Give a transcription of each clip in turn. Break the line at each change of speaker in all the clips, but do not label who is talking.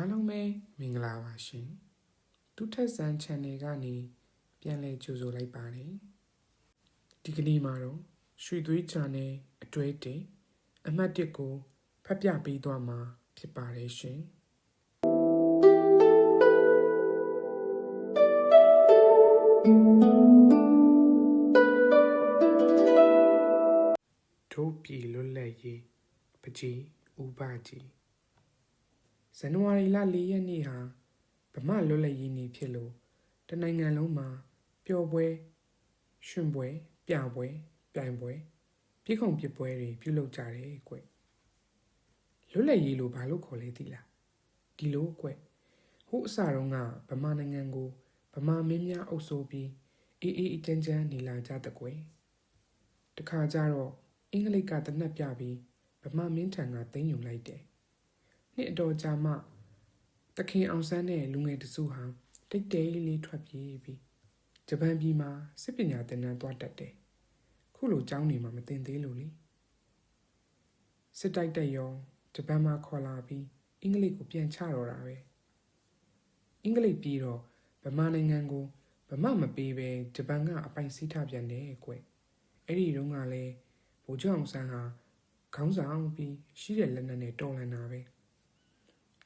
အားလုံးပဲမင်္ဂလာပါရှင်ဒုထက်ဆန် channel ကနေပြန်လည်ကြိုဆိုလိုက်ပါတယ်ဒီကနေ့မှာတော့ရွှေသွေး channel အတွဲတင်အမှတ်1ကိုဖတ်ပြပေးသွားမှာဖြစ်ပါတယ်ရှင်တို့ပြည်လွတ်လပ်ရေးပကြီးဥပကြီး ဇန်နဝါရီလ၄ရက်နေ့ဟာဗမာလွတ်လပ်ရေးနေ့ဖြစ်လို့တနိုင်ငံလုံးမှာပျော်ပွဲရှင်ပွဲပြပွဲပြိုင်ပွဲပြည့်ခုံပြပွဲတွေပြုလုပ်ကြတယ်ကွလွတ်လပ်ရေးလို့ဘာလို့ခေါ်လဲသိလားဒီလိုကွဟိုအစတုန်းကဗမာနိုင်ငံကိုဗမာမင်းများအုပ်စိုးပြီးအေးအေးအချမ်းချမ်းနေလာကြတဲ့ကွတခါကျတော့အင်္ဂလိပ်ကတနက်ပြပြီးဗမာမင်းထံကသိမ်းယူလိုက်တယ် နှစ်အတော်ကြာမှတခင်အောင်ဆန်းနဲ့လူငယ်တစုဟာတိတ်တဲလေးထွက်ပြေးပြီးဂျပန်ပြည်မှာစစ်ပညာသင်တန်းသွားတက်တယ်။ခုလိုကျောင်းနေမှာမတင်သေးလို့လေ။စစ်တိုက်တက်ရောဂျပန်မှာခေါ်လာပြီးအင်္ဂလိပ်ကိုပြန်ချတော့တာပဲ။အင်္ဂလိပ်ပြီးတော့ဗမာနိုင်ငံကိုဗမာမပေးပဲဂျပန်ကအပိုင်စီးထားပြန်တယ်ကွ။အဲ့ဒီတုန်းကလည်းဗိုလ်ချုပ်အောင်ဆန်းဟာခေါင်းဆောင်ပြီးရှိတဲ့လက်နက်နဲ့တော်လန်တာပဲ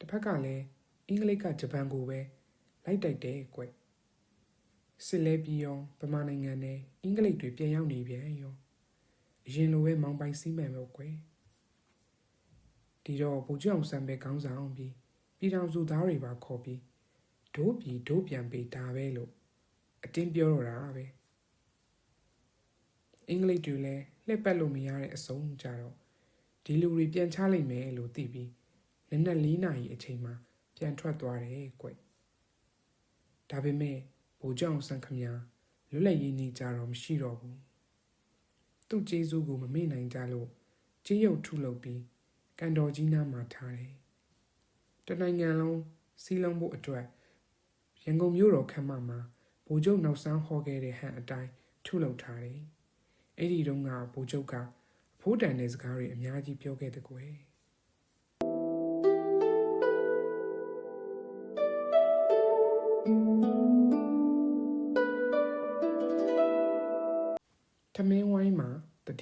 တစ်ဖက်ကလည်းအင်္ဂလိပ်ကဂျပန်ကိုပဲလိုက်တိုက်တယ်ကွစစ်လဲပြီးရောဗမာနိုင်ငံနဲ့အင်္ဂလိပ်တွေပြန်ရောက်နေပြန်ရောအရင်လိုပဲမောင်းပိုင်စီးမှန်ပဲကွဒီတော့ဗိုလ်ချုပ်အောင်ဆန်းပဲခေါင်းဆောင်ပြီးပြည်ထောင်စုသားတွေပါခေါ်ပြီးဒိုးပြည်ဒိုးပြန်ပေးတာပဲလို့အတင်းပြောတော့တာပဲအင်္ဂလိပ်တွေလည်းလှည့်ပတ်လို့မရတဲ့အဆုံးကြတော့ဒီလူတွေပြန်ချလိုက်မယ်လို့သိပြီး နက်နက်၄နာရီအချိန်မှာပြန်ထွက်သွားတယ်ကွ။ဒါပေမဲ့ဗိုလ်ချုပ်အောင်ဆန်းခမညာလွတ်လပ်ရေးနေကြတော့မရှိတော့ဘူး။သူ့ကျေးဇူးကိုမမေ့နိုင်ကြလို့ကြေးရုပ်ထုလုပ်ပြီးကန်တော်ကြီးနားမှာထားတယ်။တနိုင်ငံလုံးစီးလုံးဖို့အတွက်ရန်ကုန်မြို့တော်ခမ်းမမှာဗိုလ်ချုပ်နောက်ဆန်းဟောခဲ့တဲ့ဟန်အတိုင်းထုလုပ်ထားတယ်။အဲ့ဒီတုန်းကဗိုလ်ချုပ်ကဖိုးတန်တဲ့စကားတွေအများကြီးပြောခဲ့တဲ့ကွယ်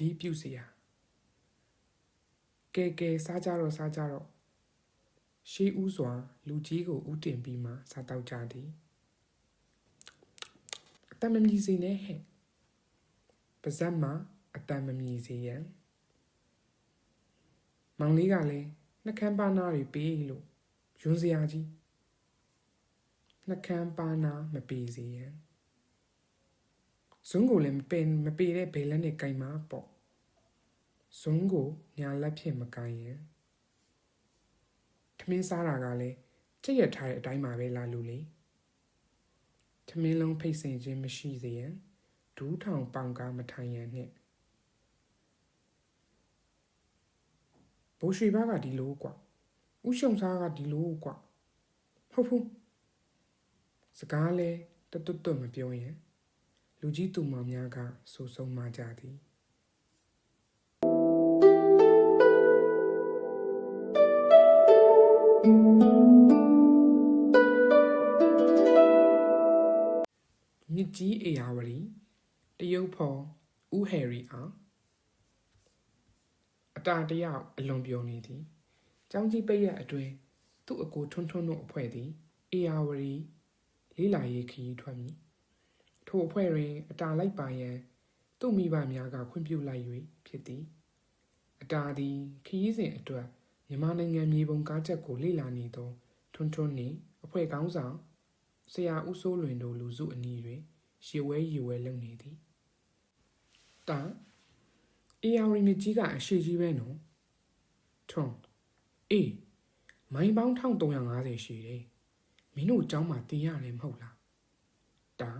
တတိပြုเสียကဲကဲစားကြတော့စားကြတော့ရှေးဦးစွာ လူကြီးကိုဥတင်ပြီးမှစားတော့ကြသည်အတမမီစီနဲ့ဟဲ့ပါဇက်မှာအတမမီစီရန်မောင်လေးကလည်းနှကမ်းပါနာတွေပေးလို့ယွန်းစရာကြီးနှကမ်းပါနာမပေးစီရန်ဇွန်းကိုလည်းမပင်မပေးတဲ့ဘယ်လက်နဲ့ကင်မှာပေါ့ ဇွန်းကိုညာလက်ဖြင့်မကင်ရင်ထမင်းစားတာကလည်းကြက်ရထားတဲ့အတိုင်းမှာပဲလာလူလေထမင်းလုံးဖိတ်စင်ခြင်းမရှိစေရန်ဒူးထောင်ပေါင်ကားမထိုင်ရန်နှင့်ဘိုးရွှေဘကဒီလိုကွာဥရှုံစားကဒီလိုကွာဟုတ်ဖူးစကားလဲတွတ်တွတ်မပြောရင်လူကြီးသူမများကစူဆုံးမှကြသည် မြစ်ကြီးအေယာဝတီတရုတ်ဖော်ဦးဟယ်ရီအောင်အတာတယောက်အလွန်ပြောနေသည်။ကျောင်းကြီးပိတ်ရအတွင်သူ့အကိုထွန်းထွန်းတို့အဖွဲ့သည်အေယာဝတီလေးလာရေးခရီးထွက်မည်။ထိုအဖွဲ့တွင်အတာလိုက်ပါရန်သူ့မိဘများကခွင့်ပြုလိုက်၍ဖြစ်သည်။အတာသည်ခရီးစဉ်အတွက်မြန်မာနိုင်ငံမြေပုံကားချက်ကိုလေ့လာနေသောထွန်းထွန်းနှင့်အဖွဲ့ကောင်းဆောင်ဆရာဦးစိုးလွင်တို့လူစုအနီးတွင် ရေဝဲရေဝဲလုပ်နေသည်။တာအေယာရီမြစ်ကြီးကအရှိကြီးပဲနော်ထွန်းအေးမိုင်ပေါင်း1350ရှိတယ်မင်းတို့เจ้าမှာတင်ရတယ်မဟုတ်လားတာ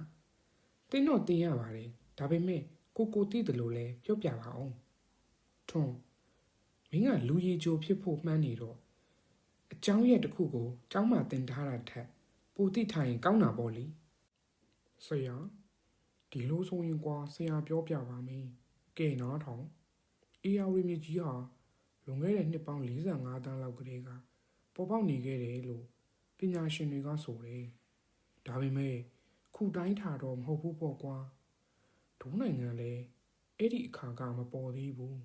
တင်းတော့တင်ရပါတယ်ဒါပေမဲ့ကိုကိုတိတယ်လို့လဲပြောပြပါအောင်ထွန်းမင်းကလူရည်ကြိုဖြစ်ဖို့မှန်းနေတော့အเจ้าရဲ့တခုကိုเจ้าမှာတင်ထားတာထက်ပူတိထိုင်ကောင်းတာပေါ့လေ ဆရာဒီလိုဆိုရင်ကွာဆရာပြောပြပါမယ်ကဲနားထောင်အေယာဝတီမြစ်ကြီးဟာလွန်ခဲ့တဲ့နှစ်ပေါင်း45တန်းလောက်ကလေးကပေါ်ပေါက်နေခဲ့တယ်လို့ညာရှင်တွေကဆိုတယ်ဒါပေမဲ့ခုတိုင်းထားတော့မဟုတ်ဘူးပေါ့ကွာဒိုးနိုင်ငံလည်းအဲ့ဒီအခါကမပေါ်သေးဘူး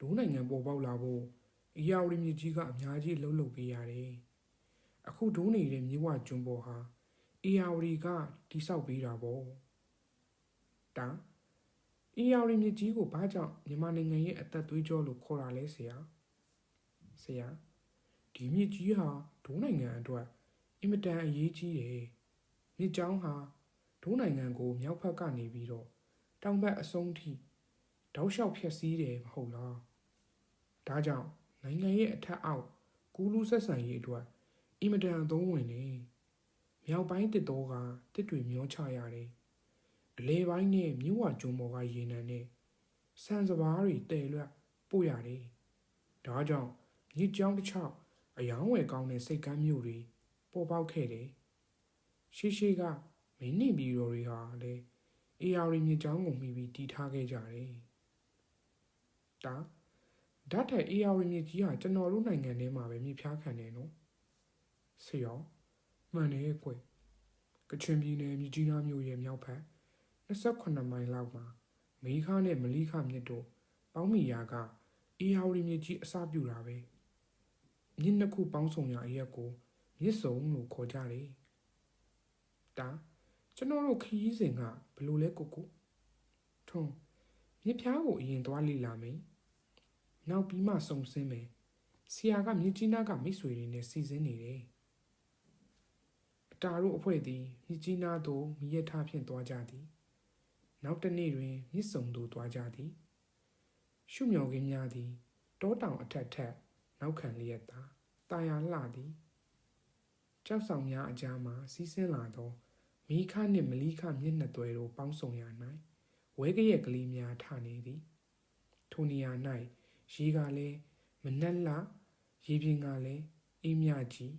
ဒိုးနိုင်ငံပေါ်ပေါက်လာဖို့အရာဝတီမြစ်ကြီးကအများကြီးလှုပ်လှုပ်ပေးရတယ်အခုဒိုးနေတဲ့မြေဝကျွန်းပေါ်ဟာ အရာဝတီကတိဆောက်ပေးတာပေါ့ဒါအရာဝတီမြစ်ကြီးကိုဘာကြောင့်မြန်မာနိုင်ငံရဲ့အသက်သွေးကြောလို့ခေါ်တာလဲဆရာဆရာဒီမြစ်ကြီးဟာဒိုးနိုင်ငံအတွက်အင်မတန်အရေးကြီးတယ်။မြစ်ကြောင်းဟာဒိုးနိုင်ငံကိုမြောက်ဘက်ကနေပြီးတော့တောင်ဘက်အဆုံးထိတောက်လျှောက်ဖြတ်စည်းတယ်မဟုတ်လား။ဒါကြောင့်နိုင်ငံရဲ့အထက်အောက်ကူးလူးဆက်ဆံရေးအတွက်အင်မတန်အသုံးဝင်နေ။ မြောက်ပိုင်းတစ်တော်ကတစ်တွေမျောချရတယ်။အလဲပိုင်းနဲ့မြို့ဝကျွန်းပေါ်ကရေနံနဲ့ဆန်စပါးတွေတဲလွတ်ပို့ရတယ်။ဒါကြောင့်မြစ်ကြောင်းတစ်ချောင်းအယောင်းဝယ်ကောင်းတဲ့စိတ်ကမ်းမျိုးတွေပေါ်ပေါက်ခဲ့တယ်။ရှိရှိကမင်းနေပြီးတော်တွေဟာလည်းအေယာရီမြေကြောင်းကိုမှီပြီးတည်ထားခဲ့ကြတယ်။ဒါဓာတ်ထက်အေယာရီမြေကြီးဟာကျွန်တော်တို့နိုင်ငံထဲမှာပဲမြေဖြားခံတယ်နော်။ဆရာ မှန်တယ်ကွ။ကချင်ပြည်နယ်မြကြီးနားမြို့ရဲ့မြောက်ဘက်28မိုင်လောက်မှာမေခါနဲ့မလီခမြစ်တို့ပေါင်းမိရာကအေယာရီမြေကြီးအစပြုတာပဲ။မြစ်နှစ်ခုပေါင်းဆောင်ရာအရက်ကိုမြစ်စုံလို့ခေါ်ကြတယ်။ဒါကျွန်တော်တို့ခရီးစဉ်ကဘယ်လိုလဲကိုကိုထုံးမြစ်ဖျားကိုအရင်သွားလေ့လာမယ်။နောက်ပြီးမှစုံစင်းမယ်။ဆရာကမြစ်ကြီးနားကမိတ်ဆွေတွေနဲ့စီစဉ်နေတယ်။ အတာတို့အဖွဲ့သည်မြစ်ကြီးနားသို့မိရထားဖြင့်သွားကြသည်။နောက်တစ်နေ့တွင်မြစ်စုံသို့သွားကြသည်။ရှုမြော်ခင်းများသည်တောတောင်အထက်ထက်နောက်ခံလျက်သာတာယာလှသည်ကြောက်ဆောင်များအကြားမှစီးဆင်းလာသောမိခနှင့်မလီခမျက်နှာသွဲတို့ပေါင်းစုံရ၌ဝဲကရက်ကလေးများထနေသည်ထိုနေရာ၌ရေကလည်းမနှက်လှရေပြင်ကလည်းအေးမြကြီး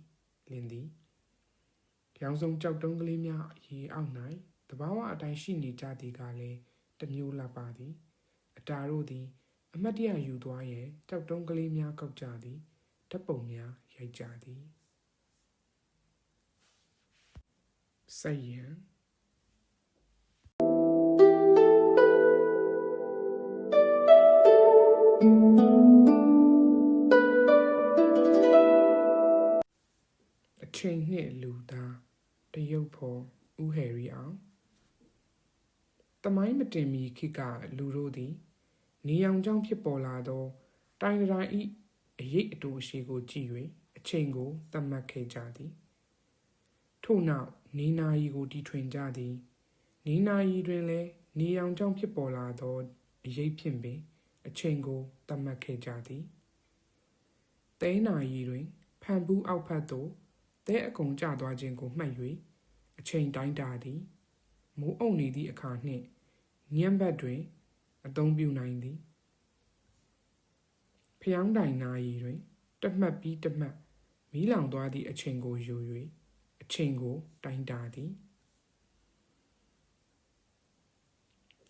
လင်းသည် ရောင်စုံကြောက်တုံးကလေးများရေအောက်၌တဘာဝအတိုင်းရှိနေကြသည်ကလည်းတမျိုးလှပါသည် အတာတို့သည် အမတ်တရယူသွားရင်ကြောက်တုံးကလေးများကောက်ကြသည်ဓာတ်ပုံများရိုက်ကြသည်စိတ်ရန်အချိန်နှင့်လူသား တရုတ်ဖော်ဦးဟယ်ရီအောင်တမိုင်းမတင်မီခေတ်ကလူတို့သည် နေအောင်ကြောင့်ဖြစ်ပေါ်လာသော တိုင်းတိုင်းဤအရေးအတူအရှိကိုကြည့်၍အချိန်ကိုသတ်မှတ်ခဲ့ကြသည်ထို့နောက်နေနာရီကိုတီထွင်ကြသည်နေနာရီတွင်လည်းနေအောင်ကြောင့်ဖြစ်ပေါ်လာသောအရေးဖြင့်ပင်အချိန်ကိုသတ်မှတ်ခဲ့ကြသည်တဲနာရီတွင်ဖန်ပူးအောက်ဖက်သို့တဲအကုံကျသွားခြင်းကိုမှတ်၍အ ချိန်တိုင်းတာသည်မိုးအုပ်နေသည့်အခါနှင့်ညံ့ဘက်တွင် အသုံးပြုနိုင်သည်ဖျောင်းတိုင်နာရီတွင်တမှတ်ပြီးတမှတ်မီးလောင်သွားသည့်အချိန်ကိုယူ၍အချိန်ကိုတိုင်းတာသည်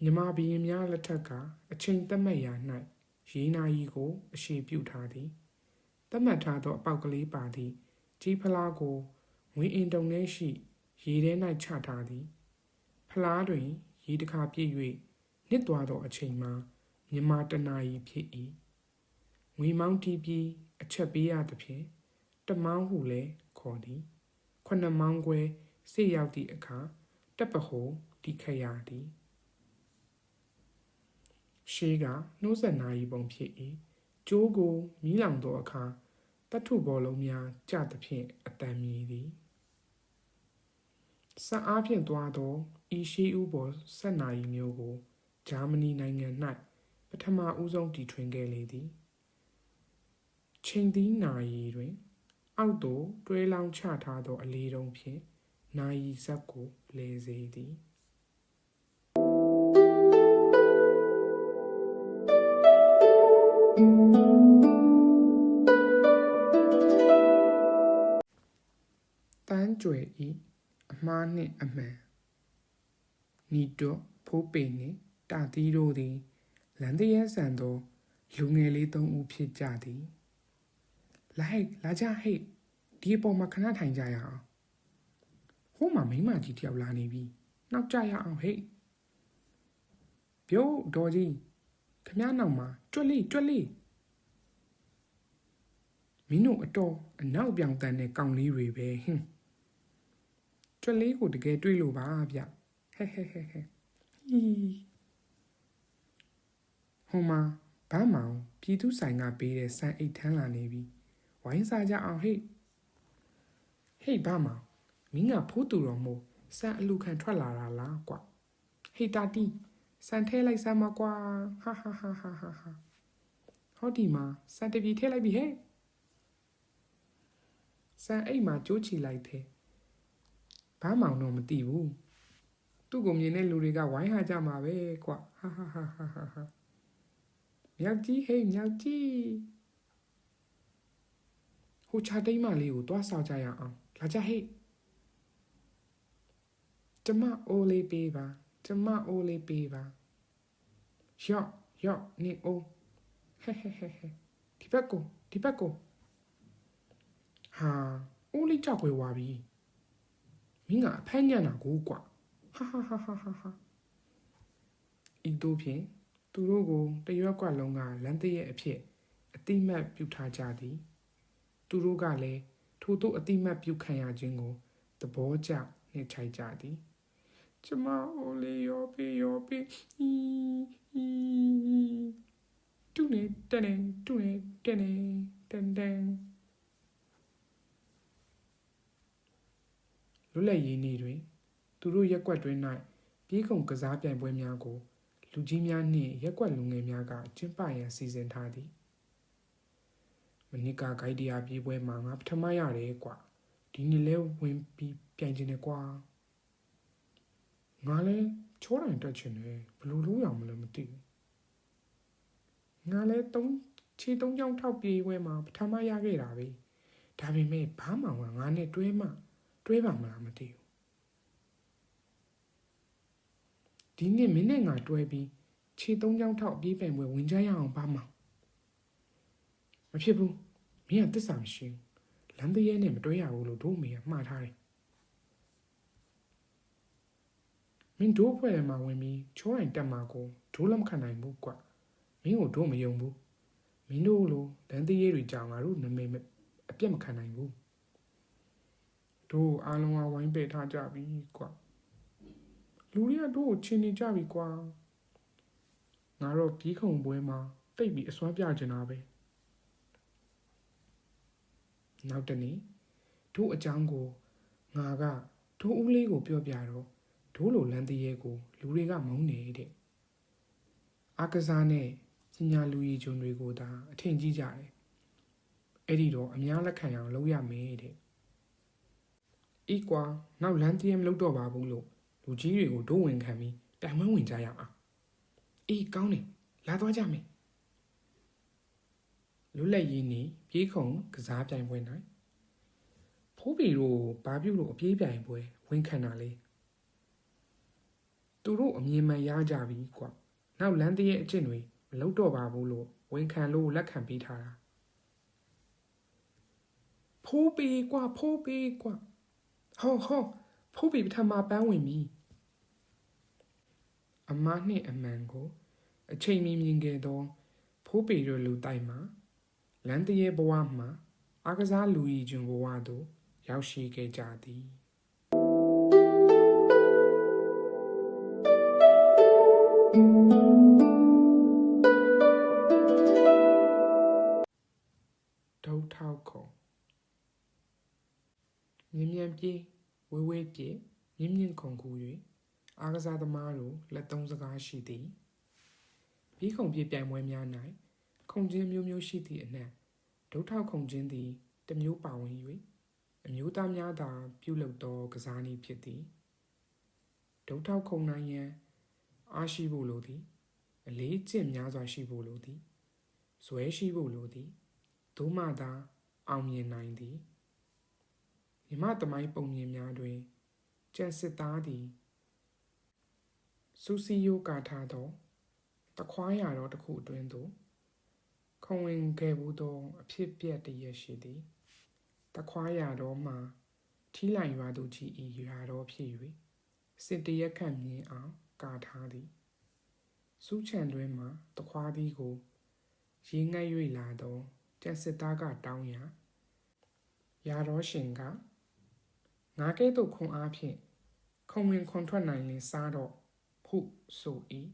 မြမဘီရင်များလက်ထက်ကအချိန်သတ်မှတ်ရာ၌ရေးနာရီကို အရှိပြုထားသည်သတ်မှတ်ထားသောအပေါက်ကလေးပါသည်ကြီးဖလားကိုငွေအင်တုံထဲရှိ ရေထဲ၌ချထားသည်ဖလားတွင်ရေတစ်ခါပြည့်၍နှစ်သွားသောအချိန်မှာမြမတနာရီဖြစ်၏ငွေမောင်းတီးပြီးအချက်ပေးရသဖြင့်တမောင်းဟုလည်းခေါ်သည်ခုနှစ်မောင်းခွဲစေရောက်သည့်အခါတပ်ပဟိုတိခတ်ရသည်ရှေးကနှိုးဆက်နာရီပုံဖြစ်၏ကျိုးကိုမီးလောင်သောအခါတတ်ထုဘောလုံးများကြသဖြင့်အတန်မြည်သည် စအားဖြင့်သွားသောဤရှိဥဘောဆက်နာရီမျိုးကိုဂျာမနီနိုင်ငံ၌ပထမဦးဆုံးတည်ထွင်ခဲ့လေသည်ချိန်သီးနာရီတွင် အောက်သို့တွဲလောင်းချထားသော အလေးတုံးဖြင့်နာရီဇက်ကိုလဲစေသည်တန်းကြွယ်ဤ အမားနှင့်အမှန်နီတော့ဖိုးပေနှင့်တာတီးတို့သည်လန်တရဆန်သောလူငယ်လေးသုံးဦးဖြစ်ကြသည်လာဟိတ်လာကြဟိတ်ဒီဒီအပေါ်မှာခဏထိုင်ကြရအောင်ဟိုးမှာမိန်းမကြီးတယောက်လာနေပြီနောက်ကြရအောင်ဟေ့ပြောဒေါ်ကြီးခမည်းနောက်မှာကြွက်လေးကြွက်လေးမင်းတို့အတော်အနောက်ပြောင်တန်တဲ့ကောင်လေးတွေပဲဟင်း ကြွက်လေးကိုတကယ်တွေးလို့ပါဗျဟဲဟဲဟဲဟဲဟီဟိုမှာဘာမောင်ပြည်သူဆိုင်ကပေးတဲ့စံအိတ်ထမ်းလာနေပြီဝိုင်းစားကြအောင်ဟေ့ဟေ့ဘာမောင်မင်းကဖိုးတူတော်မို့စံအလူခံထွက်လာတာလားကွာဟေ့တာတီစံထဲလိုက်စမ်းမကွာဟာဟာဟာဟာဟာဟာဟောဒီမှာစံတပြီထဲလိုက်ပြီဟဲ့စံအိတ်မှာကြိုးချီလိုက်တယ် ဘာမောင်တော့မသိဘူးသူ့ကိုမြင်တဲ့လူတွေကဝိုင်းဟာကြမှာပဲကွာဟာဟာဟာဟာဟာဟာမြောက်ကြီးဟေးမြောက်ကြီးဟိုချာတိတ်မလေးကိုတွားဆောက်ကြရအောင်လာကြဟေးကျမအိုးလေးပေးပါကျမအိုးလေးပေးပါယော့ယော့နေအိုးဟဲဟဲဟဲဟဲဒီဘက်ကိုဒီဘက်ကိုဟာအိုးလေးကြောက်ွယ်သွားပြီ မင်းကအဖမ်းညံ့တာကိုကွာဟာဟာဟာဟာဟာဟာဤတို့ဖြင့်သူတို့ကိုတရွက်ကလုံးကလမ်းတရဲ့အဖြစ်အတိမတ်ပြုထားကြသည် သူတို့ကလည်းထို့သို့အတိမတ်ပြုခံရခြင်းကိုသဘောကျနှိမ့်ချိုက်ကြသည်ကျမအိုလေးရောပေးရောပေးဟီဟီတူနေတန်နေတူနေတန်နေတန်တန် လွတ်လပ်ရေးနေ့တွင် သူတို့ရက်ကွက်တွင်၌ပြေးခုံကစားပြိုင်ပွဲများကို လူကြီးများနှင့်ရက်ကွက်လူငယ်များကကျင်းပရန်စီစဉ်ထားသည်မနစ်ကဂိုက်တရားပြေးပွဲမှာငါပထမရတယ်ကွာဒီနေ့လဲဝင်ပြီးပြိုင်ခြင်းနဲ့ကွာငါလည်းချောတိုင်းတက်ချင်တယ်ဘယ်လိုလုပ်ရမလဲမသိဘူးငါလည်းသုံးခြေသုံးချောင်းထောက်ပြေးဝဲမှာပထမရခဲ့တာပဲဒါပေမဲ့ဘာမှမငါနဲ့တွဲမှ တွဲပါမလားမသိဘူးဒီနေ့မင်းနဲ့ငါတွဲပြီးခြေသုံးချောင်းထောက်ပြေးပင်ပွဲဝင်ကြရအောင်ပါမမဖြစ်ဘူးမင်းကတစ္ဆာမရှိဘူးလမ်းတရဲနဲ့မတွဲရဘူးလို့တို့အမေကမှားထားတယ်မင်းတို့ဖွဲ့ထဲမှာဝင်ပြီးချိုးရင်တက်မှာကိုဒိုးလည်းမခံနိုင်ဘူးကွမင်းကိုတို့မယုံဘူးမင်းတို့လိုလမ်းသေးရဲတွေကြောင်ငါတို့နမိတ်မအပြတ်မခံနိုင်ဘူး တို့အားလုံးကဝိုင်းပယ်ထားကြပြီကွလူတွေကတို့ကိုချင်းနေကြပြီကွာငါတော့ပြီးခုံပွဲမှာတိတ်ပြီးအစွမ်းပြချင်တာပဲနောက်တနေ့တို့အကြောင်းကိုငါကတို့ဦးလေးကိုပြောပြတော့ဒိုးလိုလမ်းတရဲကိုလူတွေကမုန်းနေတဲ့အာကစားနဲ့စညာလူရီဂျွန်တွေကိုသာအထင်ကြီးကြတယ်အဲ့ဒီတော့အများလက်ခံအောင်လုပ်ရမယ်တဲ့ ဤကွာနောက်လမ်းတရဲမလုပ်တော့ပါဘူးလို့လူကြီးတွေကိုဒိုးဝင်ခံပြီးတိုင်ဝန်းဝင်ကြရအောင်အေးကောင်းတယ်လာသွားကြမယ်လွတ်လပ်ရေးနေပြေးခုံကစားပြိုင်ပွဲ၌ဖိုးပီတို့ဘာပြုတ်လို့အပြေးပြိုင်ပွဲဝင်ခံတာလေသူတို့အမြင်မှန်ရကြပြီကွာနောက်လမ်းတရဲ့အကျင့်တွေမလုပ်တော့ပါဘူးလို့ဝန်ခံလို့လက်ခံပေးထားတာဖိုးပေကွာဖိုးပေကွာ ဟောဟောဖိုးပေပထမပန်းဝင်ပြီအမနှင့်အမှန်ကို အချိန်မီမြင်ခဲ့သောဖိုးပေတို့လူတိုက်မှာလမ်းတရဲ့ဘဝမှာအာကစားလူကြီးကျွန်းဘဝသို့ရောက်ရှိခဲ့ကြသည် မြင်းမြန်ပြေးဝေးဝေးပြေးမြင်းမြင့်ခုံကူ၍အာကစားသမားတို့လက်သုံးစကားရှိသည်ပြီးခုံပြေးပြိုင်ပွဲများ၌ခုံချင်းမျိုးမျိုးရှိသည့်အနက်ဒုထောက်ခုံချင်းသည်တစ်မျိုးပါဝင်၍အမျိုးသားများသာပြုလုပ်သောကစားနည်းဖြစ်သည်ဒုထောက်ခုံနိုင်ရန်အားရှိဖို့လိုသည်အလေးကျင့်များစွာရှိဖို့လိုသည်ဇွဲရှိဖို့လိုသည်ဒုမှသာအောင်မြင်နိုင်သည် မြမသမိုင်းပုံမြင်များတွင်ကျန်စစ်သားသည်စူစီယိုကာထားသောတခွားရတော်တစ်ခုအတွင်းသို့ခုံဝင်ခဲ့ဘူးသောအဖြစ်ပြက်တရက်ရှိသည်တတခွားရတော်မှာထီးလိုက်ရွာသူကြီးဤရွာတော်ဖြစ်၍စစ်တရက်ခန့်မြင်အောင်ကာထားသည်စူးချံတွင်မှတခွားသည်ကိုရေငတ်၍လာသောကျက်စစ်သားကတောင်းရာရာတော်ရှင်က ငါကဲ့သို့ခွန်အားဖြင့်ခုံဝင်ခွန်ထွက်နိုင်လင်စားတော့ဟုဆို၏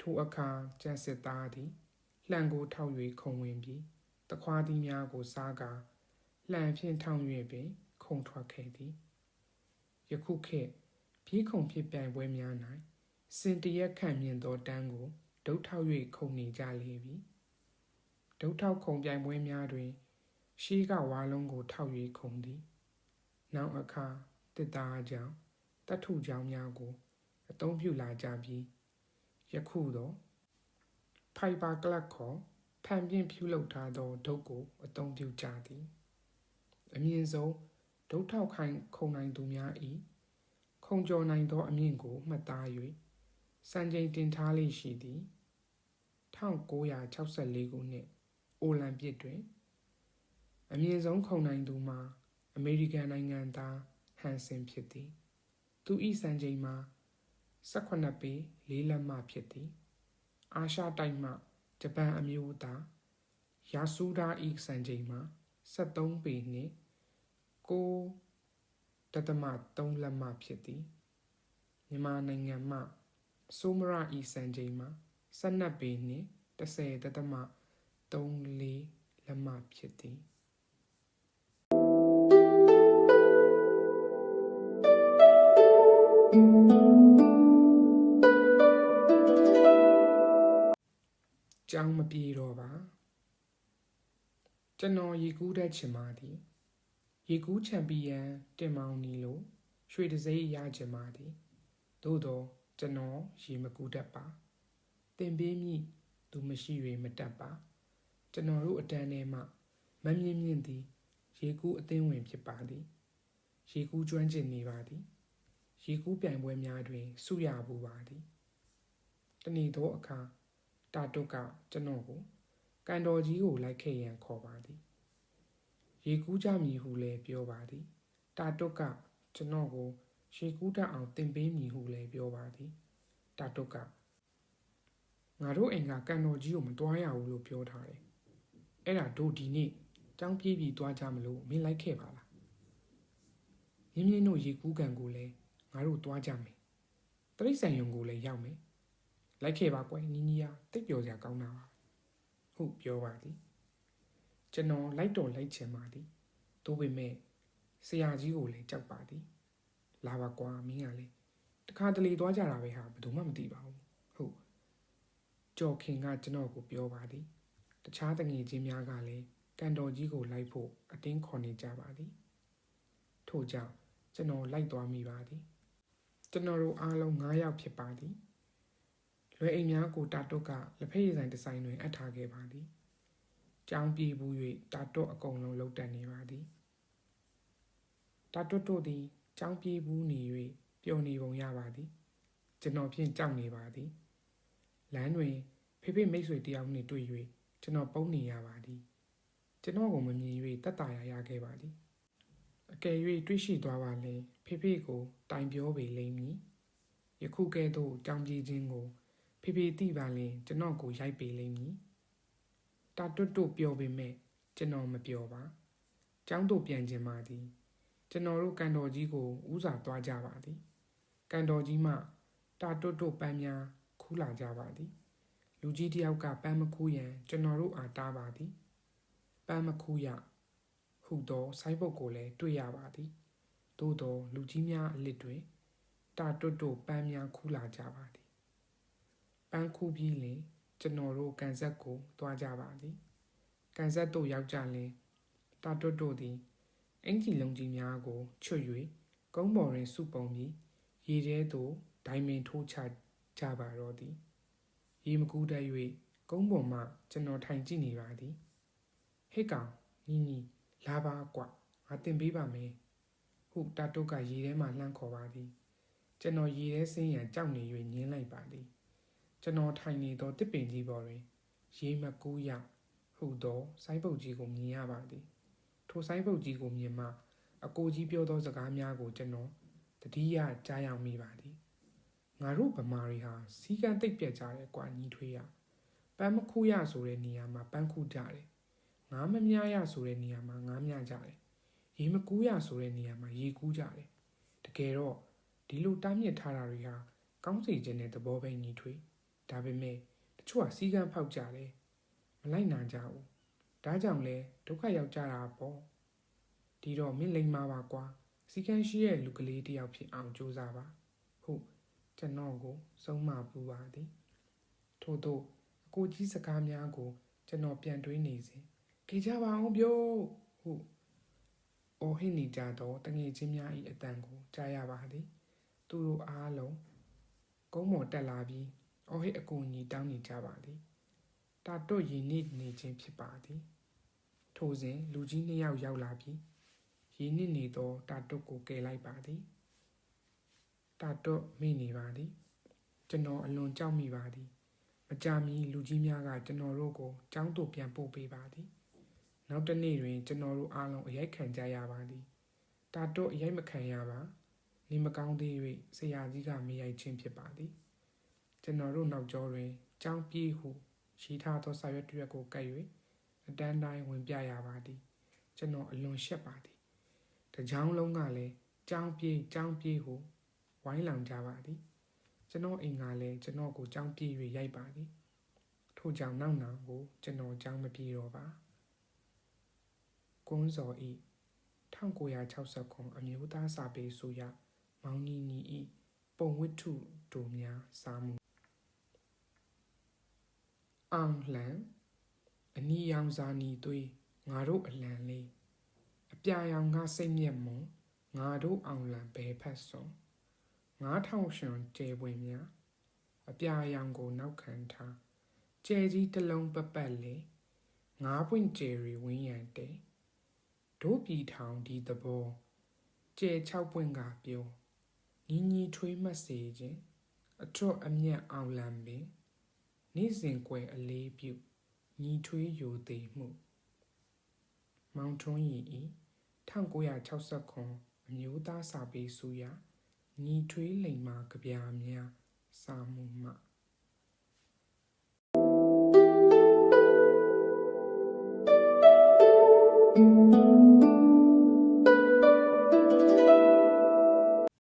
ထိုအခါကျက်စစ်သားသည်လှန်ကိုထောက်၍ခုံဝင်ပြီးတခွားသည်များကိုစားကာလှန်ဖြင့်ထောင်၍ပင် ခုံထွက်ခဲ့သည်ယခုခေတ်ပြေးခုံဖြစ်ပြိုင်ပွဲများ၌စင်တရက်ခန့်မြင့်သောတန်းကိုဒုတ်ထောက်၍ခုံနေကြလေပြီဒုတ်ထောက်ခုံပြိုင်ပွဲများတွင် ရှေးကဝါလုံးကိုထောက်၍ခုံသည် နောက်အခါတစ်သားကြောင့်တတ်ထုကြောင့်များကိုအသုံးပြုလာကြပြီးယခုတော့ဖိုင်ဘာကလပ်ခေါ်ဖန်ပြင်းပြုလုပ်ထားသောဒုတ်ကို အသုံးပြုကြသည် အမြင့်ဆုံးဒုတ်ထောက်ခိုင်ခုံနိုင်သူများ၏ခုံကျော်နိုင်သော အမြင့်ကိုမှတ်သား၍စံချိန်တင်ထားလေးရှိသည်1964ခုနှစ်အိုလံပစ်တွင် အမြင့်ဆုံးခုံနိုင်သူမှာ အမေရိကန်နိုင်ငံသားဟန်ဆင်ဖြစ်သည် သူ၏စံချိန်မှာ18ပေ4လက်မှဖြစ်သည် အာရှတိုက်မှဂျပန်အမျိုးသားယာဆူဒါ၏စံချိန်မှာ73ပေနှင့်9တသမ3လက်မှဖြစ်သည်မြန်မာနိုင်ငံမှဆိုမရဤစံချိန်မှာ12ပေနှင့်10တသမ3လေးလက်မှဖြစ်သည် ကြောင်းမပြေတော့ပါကျွန်တော်ရေကူးတတ်ချင်ပါသည်ရေကူးချန်ပီယံတင်မောင်နီလိုရွှေတစိမ့်ရချင်ပါသည်သို့တော့ကျွန်တော်ရေမကူးတတ်ပါတင်ပေးမိသူမရှိ၍မတတ်ပါကျွန်တော်တို့အတန်းထဲမှမမြင့်မြင့်သည် ရေကူးအသင်းဝင်ဖြစ်ပါသည်ရေကူးကျွမ်းကျင်နေပါသည် ရေကူးပြိုင်ပွဲများတွင်ဆုရပူပါသည်တနေ့သောအခါတာတုတ်ကကျွန်တော်ကိုကန်တော်ကြီးကိုလိုက်ခဲ့ရန်ခေါ်ပါသည်ရေကူးကြမည်ဟုလည်းပြောပါသည်တာတုတ်ကကျွန်တော်ကိုရေကူးတတ်အောင်သင်ပေးမည်ဟုလည်းပြောပါသည်တာတုတ်ကငါတို့အိမ်ကကန်တော်ကြီးကိုမတွားရဘူးလို့ပြောထားတယ်အဲ့ဒါတို့ဒီနေ့တောင်းပြေးပြီးတွားကြမလို့မင်းလိုက်ခဲ့ပါလားမြင်းမြင်းတို့ရေကူးကန်ကိုလည်း ငါတို့တွားကြမယ်တရိတ်ဆန်ယုံကိုလည်းရောက်မယ်လိုက်ခဲ့ပါကွယ်နီးနီးယာတိတ်ပျော်စရာကောင်းတာပါဟုတ်ပြောပါသည်ကျွန်တော်လိုက်တော်လိုက်ချင်ပါသည်တို့ပေမဲ့ဆရာကြီးကိုလည်းကြောက်ပါသည်လာပါကွာမင်းကလည်းတခါတလေသွားကြတာပဲဟာဘယ်သူမှမသိပါဘူးဟုတ်ကြော်ခင်ကကျွန်တော်ကိုပြောပါသည်တခြားတငယ်ချင်းများကလည်းကန်တော်ကြီးကိုလိုက်ဖို့အတင်းခေါ်နေကြပါသည်ထို့ကြောင့်ကျွန်တော်လိုက်သွားမိပါသည် ကျွန်တော်တို့အားလုံး9ယောက်ဖြစ်ပါသည်လွယ်အိမ်များကိုတာတုတ်ကလက်ဖက်ရည်ဆိုင်ဒီဇိုင်းတွင်အပ်ထားခဲ့ပါသည်။ကြောင်းပြေးဘူး၍တာတုတ်အကုန်လုံးလှုပ်တက်နေပါသည်။တာတုတ်တို့သည်ကြောင်းပြေးဘူးနေ၍ပျော်နေပုံရပါသည်။ကျွန်တော်ဖြင့်ကြောက်နေပါသည်။လမ်းတွင်ဖေဖေမိတ်ဆွေတယောက်နှင့်တွေ့၍ကျွန်တော်ပုံနေရပါသည်။ကျွန်တော်ကိုမမြင်၍တတ်တာရရခဲ့ပါသည်။ အကယ်၍တွေ့ရှိသွားပါလင်ဖေဖေကိုတိုင်ပြောပေလိမ့်မည်။ယခုကဲ့သို့ကြောင်းပြေးခြင်းကို ဖေဖေသိပါလင်ကျွန်တော်ကိုရိုက်ပေးလိမ့်မည်တာတွတ်တွတ်ပြောပေမဲ့ကျွန်တော်မပြောပါကျောင်းတို့ပြန်ကျင်ပါသည်ကျွန်တော်တို့ကန်တော်ကြီးကိုဥစားသွားကြပါသည်ကန်တော်ကြီးမှတာတွတ်တွတ်ပန်းများခူးလာကြပါသည်လူကြီးတယောက်ကပန်းမခူးရန်ကျွန်တော်တို့အားတားပါသည်ပန်းမခူးရ ဟုသောဆိုင်းပုတ်ကိုလည်းတွေ့ရပါသည်သို့သောလူကြီးများအလစ်တွင်တာတွတ်တွတ်ပန်းများခူးလာကြပါသည်ပန်းခုပြီးလင်ကျွန်တော်တို့ကန်ဆက်ကိုသွားကြပါသည်ကန်ဆက်တို့ရောက်ကြလင်တာတွတ်တို့သည်အင်ကြီးလုံးကြီးများကိုချွတ်၍ကုန်းပေါ်တွင်စုပုံပြီးရေထဲသို့ဒိုင်မင်ထိုးချကြပါတော့သည်ရေမကူးတတ်၍ကုန်းပေါ်မှကျွန်တော်ထိုင်ကြည့်နေပါသည်ဟစ်ကောင်နီနီ လာပါကွာငါတင်ပေးပါမယ်ဟုတာတုတ်ကရေထဲမှလှမ်းခေါ်ပါသည် ကျွန်တော်ရေထဲဆင်းရန်ကြောက်နေ၍ညင်းလိုက်ပါသည်ကျွန်တော်ထိုင်နေသောတစ်ပင်ကြီးပေါ်တွင်ရေမကူးရဟုသောဆိုင်းပုတ်ကြီးကိုမြင်ရပါသည် ထိုထိုဆိုင်ပုတ်ကြီးကိုမြင်မှအကိုကြီးပြောသောစကားများကိုကျွန်တော်တတိယကြားရောက်မိပါသည်ငါတို့ဗမာတွေဟာစီကံတိတ်ပြက်ကြတယ်ကွာညီထွေးရပန်းမခူးရဆိုတဲ့နေရာမှာပန်းခူးကြတယ် ငါးမမြရဆိုတဲ့နေရာမှာငါးမြကြတယ်ရေမကူးရဆိုတဲ့နေရာမှာရေကူးကြတယ်တကယ်တော့ဒီလိုတားမြစ်ထားတာတွေဟာကောင်းစီခြင်းတဲ့သဘောပဲညီထွေးဒါပေမဲ့တချို့ကစီကံဖောက်ကြတယ်မလိုက်နိုင်ကြဘူးဒါကြောင့်လဲဒုက္ခရောက်ကြတာပေါ့ဒီတော့မင်းလိမ္မာပါကွာစီကံရှိရဲ့လူကလေးတယောက်ဖြစ်အောင်ကြိုးစားပါဟုတ်ကျွန်တော်ကိုဆုံးမပူပါသည်ထို့သောအကိုကြီးစကားများကို ကျွန်တော်ပြန်တွေးနေစဉ် ခေကြပါအောင်ပြောဟုတ်အော်ဟစ်နေကြသောတငယ်ချင်းများ၏အတန်ကိုကြားရပါသည် သူတို့အားလုံးကုန်းမော်တက်လာပြီးအော်ဟစ်အကူအညီတောင်းနေကြပါသည်တာတွတ်ရည်နေနေခြင်းဖြစ်ပါသည် ထိုစဉ်လူကြီးနှစ်ယောက်ရောက်လာပြီးရည်နစ်နေသောတာတွတ်ကိုကယ်လိုက်ပါသည်တာတွတ်မိနေပါသည် ကျွန်တော်အလွန်ကြောက်မိပါသည် မကြာမီလူကြီးများကကျွန်တော်တို့ကိုကျောင်းသို့ပြန်ပို့ပေးပါသည် နောက်တစ်နေ့တွင်ကျွန်တော်တို့အားလုံးအရိုက်ခံကြရပါသည်တာတွတ်အရိုက်မခံရပါနေမကောင်းသေး၍ဆရာကြီးကမရိုက်ခြင်းဖြစ်ပါသည်ကျွန်တော်တို့နောက်ကျောတွင်ကျောင်းပြေးဟုရှိထားသောစာရွက်တစ်ရွက်ကိုကပ်၍အတန်းတိုင်းဝင်ပြရပါသည် ကျွန်တော်အလွန်ရှက်ပါသည်တကြောင်လုံးကလည်းကျောင်းပြေးကျောင်းပြေးဟုဝိုင်းလောင်ကြပါသည်ကျွန်တော်အိမ်ကလည်းကျွန်တော်ကိုကျောင်းပြေး၍ရိုက်ပါသည်ထို့ကြောင့်နောက်နောက်ကိုကျွန်တော်ကျောင်းမပြေးတော့ပါ ကွန်းစော်ဤ1969အမျိုးသားစာပေဆိုရမောင်နီနီဤပုံဝတ္ထုတို့များစာမှုအောင်လှန်အနီရောင်စာနီသွေးငါတို့အလံလေးအပြာရောင်ငါစိတ်မျက်မွန်ငါတို့အောင်လံဘဲဖက်စွန်ငါထောင်ရှင်ကျေပွင့်များအပြာရောင်ကိုနောက်ခံထားကျဲကြီးတစ်လုံးပပတ်လေငါးပွင့်ကျယ်ရီဝင်းရံတဲ ဒို့ပြည်ထောင်ဒီသဘောကျဲ၆ပွင့်ကပြောညီညီထွေးမှတ်စေခြင်းအထွတ်အမြတ်အောင်လံပင်နေ့စဉ်ကွယ်အလေးပြုညီထွေးယိုသေးမှုမောင်ထွန်းရီဤ1969အမျိုးသားစာပေစုရညီထွေးလိန်မာကြပြာများစာမှုမှ thank you